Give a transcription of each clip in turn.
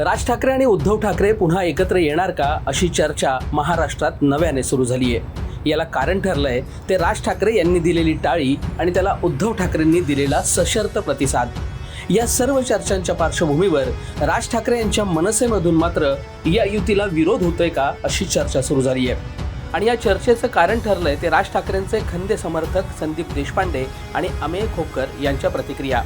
राज ठाकरे आणि उद्धव ठाकरे पुन्हा एकत्र येणार का अशी चर्चा महाराष्ट्रात नव्याने सुरू झाली आहे याला कारण ठरलंय ते राज ठाकरे यांनी दिलेली टाळी आणि त्याला उद्धव ठाकरेंनी दिलेला सशर्त प्रतिसाद. या सर्व चर्चांच्या पार्श्वभूमीवर राज ठाकरे यांच्या मनसेमधून मात्र या युतीला विरोध होतोय का अशी चर्चा सुरू झाली आहे आणि या चर्चेचं कारण ठरलंय ते राज ठाकरेंचे खंदे समर्थक संदीप देशपांडे आणि अमेय खोपकर यांच्या प्रतिक्रिया.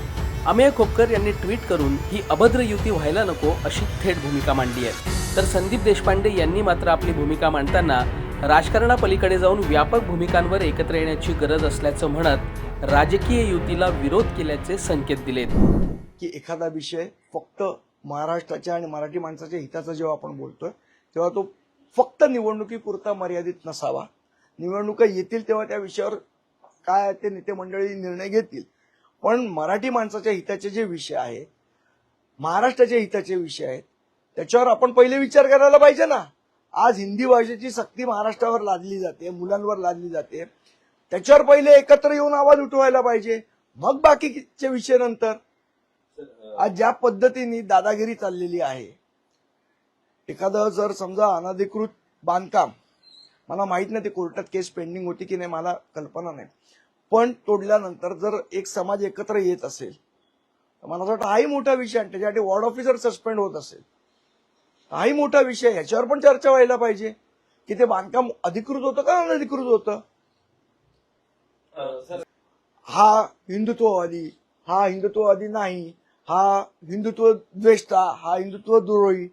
अमेय खोपकर यांनी ट्विट करून ही अभद्र युती व्हायला नको अशी थेट भूमिका मांडली आहे. तर संदीप देशपांडे यांनी मात्र आपली भूमिका मांडताना राजकारणापलीकडे जाऊन व्यापक भूमिकांवर एकत्र येण्याची गरज असल्याचं म्हणत राजकीय युतीला विरोध केल्याचे संकेत दिलेत. की एखादा विषय फक्त महाराष्ट्राच्या आणि मराठी माणसाच्या हिताचा जेव्हा आपण बोलतोय तेव्हा तो फक्त निवडणुकीपुरता मर्यादित नसावा. निवडणुका येतील तेव्हा त्या विषयावर काय ते नेते मंडळी निर्णय घेतील. पण मराठी माणसाच्या हिताचे जे विषय आहे महाराष्ट्राच्या हिताचे विषय आहेत त्याच्यावर आपण पहिले विचार करायला पाहिजे ना. आज हिंदी भाषेची सक्ती महाराष्ट्रावर लादली जाते मुलांवर लादली जाते. त्याच्यावर पहिले एकत्र येऊन आवाज उठवायला पाहिजे. मग बाकीचे विषय नंतर. आज ज्या पद्धतीने दादागिरी चाललेली आहे एखादं जर समजा अनधिकृत बांधकाम मला माहीत नाही ते कोर्टात केस पेंडिंग होती की नाही मला कल्पना नाही. पण तोडल्यानंतर जर एक समाज एकत्र येत असेल तर मला असं वाटतं हाही मोठा विषय आणि त्याच्यासाठी वॉर्ड ऑफिसर सस्पेंड होत असेल. हाही मोठा विषय ह्याच्यावर पण चर्चा व्हायला पाहिजे. की ते बांधकाम अधिकृत होतं का अनधिकृत होतं? हा हिंदुत्ववादी हा हिंदुत्ववादी नाही हा हिंदुत्व द्वेष्टा हा हिंदुत्व द्रोही.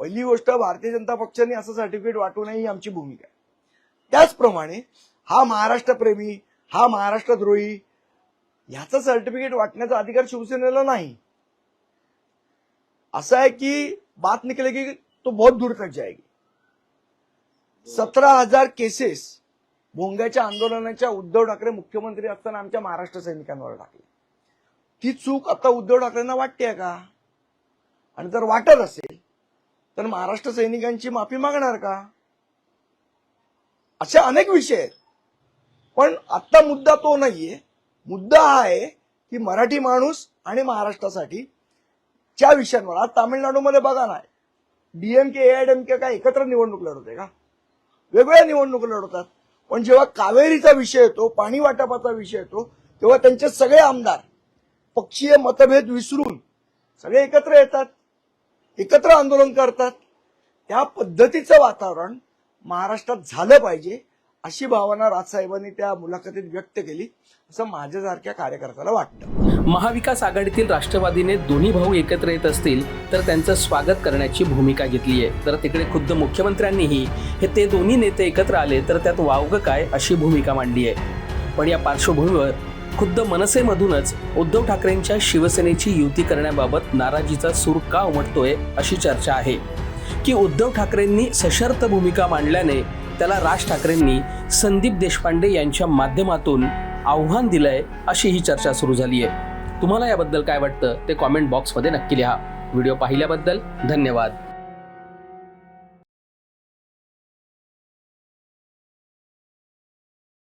पहिली गोष्ट भारतीय जनता पक्षाने असं सर्टिफिकेट वाटू नये ही आमची भूमिका आहे. त्याचप्रमाणे हा महाराष्ट्रप्रेमी हा महाराष्ट्रद्रोही ह्याचं सर्टिफिकेट वाटण्याचा अधिकार शिवसेनेला नाही. असं आहे की बात निकलेगी तो बहुत दूर तक जाएगी सतरा हजार केसेस भोंग्याच्या आंदोलनाच्या उद्धव ठाकरे मुख्यमंत्री असताना आमच्या महाराष्ट्र सैनिकांवर टाकली. ती चूक आता उद्धव ठाकरेंना वाटते का? आणि जर वाटत असेल तर महाराष्ट्र सैनिकांची माफी मागणार का? असे अनेक विषय आहेत. पण आत्ता मुद्दा तो नाहीये. मुद्दा हा आहे की मराठी माणूस आणि महाराष्ट्रासाठी च्या विषयांवर. आज तामिळनाडूमध्ये बघा ना डीएमके एआयडीएमके काय एकत्र निवडणूक लढवते का? वेगवेगळ्या निवडणूक लढवतात. पण जेव्हा कावेरीचा विषय येतो पाणी वाटपाचा विषय येतो तेव्हा त्यांचे सगळे आमदार पक्षीय मतभेद विसरून सगळे एकत्र येतात एकत्र आंदोलन करतात. त्या पद्धतीचं वातावरण महाराष्ट्रात झालं पाहिजे. अशी भावना राजसाहेबांनी त्या मुलाखतीत व्यक्त केली असं माझ्यासारख्या कार्यकर्त्याला वाटतं. महाविकास आघाडीतील राष्ट्रवादीने दोन्ही भाऊ एकत्र येत असतील तर त्यांचं स्वागत करण्याची भूमिका घेतली आहे तर तिकडे खुद्द मुख्यमंत्र्यांनीही हे ते दोन्ही नेते एकत्र आले तर त्यात वावगं काय अशी भूमिका मांडली आहे पण या पार्श्वभूमीवर खुद्द मनसेमधूनच उद्धव ठाकरेंच्या शिवसेनेची युती करण्याबाबत नाराजीचा सूर का उमटतोय अशी चर्चा आहे. की उद्धव ठाकरेंनी सशर्त भूमिका मांडल्याने त्याला राज ठाकरेंनी संदीप देशपांडे यांच्या माध्यमातून आव्हान दिलंय अशी ही चर्चा सुरू झाली आहे तुम्हाला याबद्दल काय वाटतं ते कॉमेंट बॉक्समध्ये नक्की लिहा. व्हिडिओ पाहिल्याबद्दल धन्यवाद.